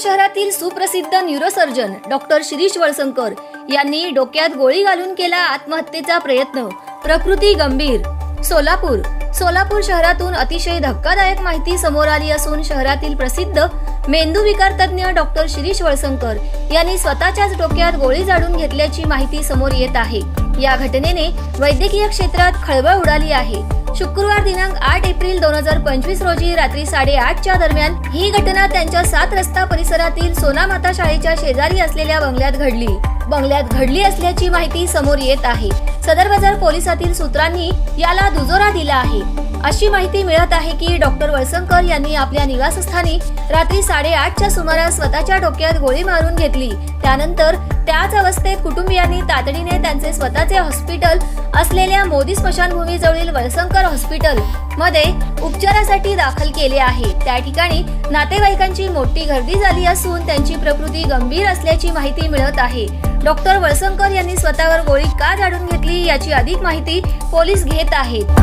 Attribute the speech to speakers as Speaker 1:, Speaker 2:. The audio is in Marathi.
Speaker 1: शहरातील सुप्रसिद्ध न्यूरोसर्जन डॉक्टर शिरीष वळसंकर यांनी डोक्यात गोळी घालून केला आत्महत्येचा प्रयत्न. प्रकृती गंभीर. सोलापूर. सोलापूर शहरातून अतिशय धक्कादायक माहिती समोर आली असून शहरातील प्रसिद्ध मेंदू विकार तज्ज्ञ डॉक्टर शिरीष वळसंकर यांनी स्वतःच्याच डोक्यात गोळी झाडून घेतल्याची माहिती समोर येत आहे. या घटनेने वैद्यकीय क्षेत्रात खळबळ उडाली आहे. शुक्रवार दिनांक आठ एप्रिल दोन हजार पंचवीस रोजी रात्री साडेआठच्या दरम्यान ही घटना त्यांच्या सात रस्ता परिसरातील सोनामाता शाळेच्या शेजारी असलेल्या बंगल्यात घडली. बंगल्यात घडली असल्याची माहिती समोर येत आहे. सदर बाजार पोलिसातील सूत्रांनी याला दुजोरा दिला आहे. अशी माहिती मिळत आहे की डॉक्टर वळसंकर यांनी आपल्या निवासस्थानी रात्री साडेआठच्या सुमारास स्वतःच्या डोक्यात गोळी मारून घेतली. त्यानंतर त्याच अवस्थेत कुटुंबियांनी तातडीने त्यांचे स्वतःचे हॉस्पिटल असलेल्या मोदी स्मशानभूमीजवळील वळसंकर हॉस्पिटल मध्ये उपचारासाठी दाखल केले आहे. त्या ठिकाणी नातेवाईकांची मोठी गर्दी झाली असून त्यांची प्रकृती गंभीर असल्याची माहिती मिळत आहे. डॉक्टर वळसंकर यांनी स्वतःवर गोळी का झाडून घेतली याची अधिक माहिती पोलीस घेत आहेत.